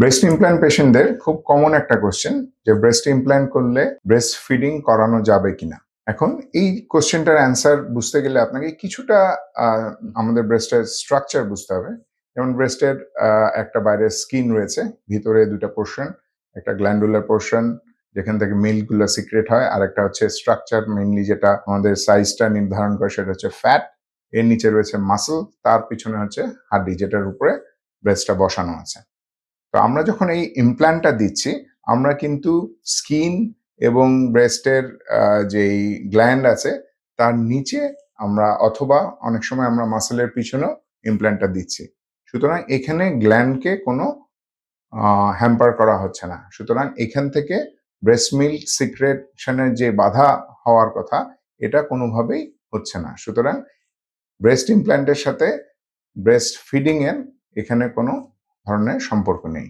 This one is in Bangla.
ব্রেস্ট ইমপ্ল্যান্ট পেশেন্টদের খুব কমন একটা কোশ্চেন যে ব্রেস্ট ইমপ্ল্যান্ট করলে ব্রেস্ট ফিডিং করানো যাবে কিনা? এখন এই কোশ্চেনটার অ্যান্সার বুঝতে গেলে আপনাকে কিছুটা আমাদের ব্রেস্টের স্ট্রাকচার বুঝতে হবে। যেমন ব্রেস্টের একটা বাইরে স্কিন রয়েছে, ভিতরে দুটা পোর্শন একটা গ্ল্যান্ডুলার পোর্শন যেখান থেকে মিল্কগুলো সিক্রেট হয়, আর একটা হচ্ছে স্ট্রাকচার মেইনলি যেটা আমাদের সাইজটা নির্ধারণ করে সেটা হচ্ছে ফ্যাট এর নিচে রয়েছে মাসল তার পিছনে হচ্ছে হাড্ডি, যেটার উপরে ব্রেস্টটা বসানো আছে। তো আমরা যখন এই ইমপ্ল্যান্টটা দিচ্ছি, আমরা কিন্তু স্কিন এবং ব্রেস্টের যেই গ্ল্যান্ড আছে, তার নিচে আমরা অথবা অনেক সময় আমরা মাসেলের পিছনেও ইমপ্ল্যান্টটা দিচ্ছি। সুতরাং এখানে গ্ল্যান্ডকে কোনো হ্যাম্পার করা হচ্ছে না। সুতরাং এখান থেকে ব্রেস্ট মিল্ক সিক্রেশনের যে বাধা হওয়ার কথা, এটা কোনোভাবেই হচ্ছে না। সুতরাং ব্রেস্ট ইমপ্ল্যান্টের সাথে ব্রেস্ট ফিডিংয়ের এখানে কোনো ধরনের সম্পর্ক নেই।